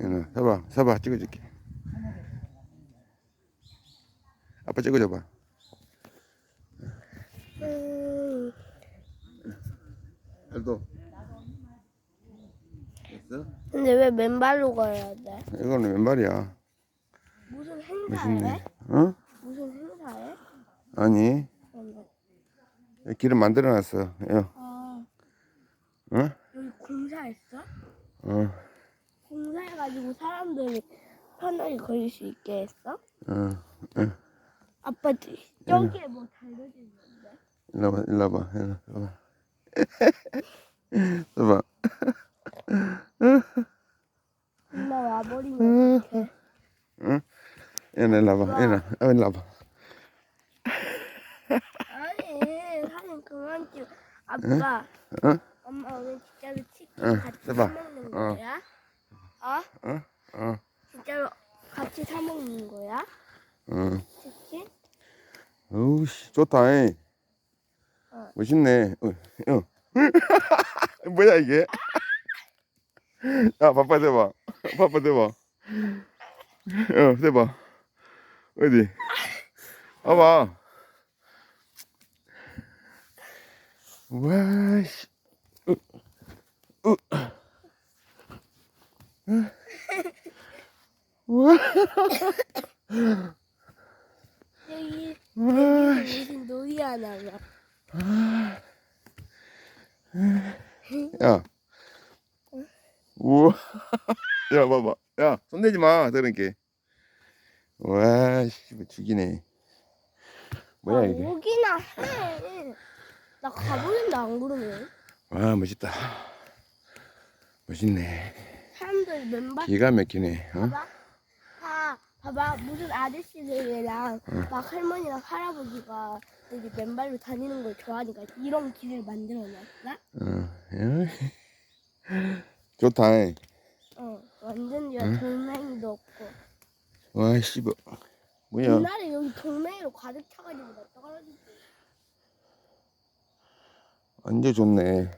얘는 서봐 서봐 찍어줄게 아빠 찍어줘봐 음, 알도 됐어? 근데 왜 맨발로 가야 돼? 이거는 왼발이야 무슨 행사해? 멋있네 어? 무슨 행사해? 아니 그러면. 길을 만들어놨어 야, 아, 어? 여기 공사했어? 어, 공사해가지고 사람들이 편하게 걸릴 수 있게 했어? 어, 어. 아빠 저기에 뭐 달려져 있는데? 일로 와봐 일로 와봐 일로 와봐 서봐 엄마 와버리면 어떡해? 응? 얘는 일로 와봐 얘는 어, 일로 와봐 아니 사진 그만 찍어 아빠 어? 엄마 오늘 진짜로 치킨 응, 같이 해봐. 사 먹는 어. 거야? 어? 어? 어? 진짜로 같이 사 먹는 거야? 어. 치킨? 어우 씨 좋다 잉. 어. 멋있네 어, 어. 뭐야 이게 야 바빠 대봐 바빠 대봐 어 대봐 어디 봐봐 와씨 어. 와 여기 와. 무슨 놀이 하나 봐. 야. 우와. 야, 봐봐. 야, 손 대지 마, 저런게. 와, 씨, 뭐 죽이네. 뭐야, 아, 이게. 오기나 해. 나 가보는데 안 그러면 와, 멋있다. 멋있네. 맨발 기가 막히네. 어? 봐봐. 봐, 봐봐. 무슨 아저씨들이랑 막 할머니랑 할아버지가 여기 맨발로 다니는 걸 좋아하니까 이런 길을 만들어놨다. 어. 야. 좋다. 잉. 어, 완전 히 응? 돌멩이도 없고. 와, 씨, 뭐. 뭐야. 옛날에 여기 돌멩이로 가득 차가지고 나 떨어지지. 완전 좋네.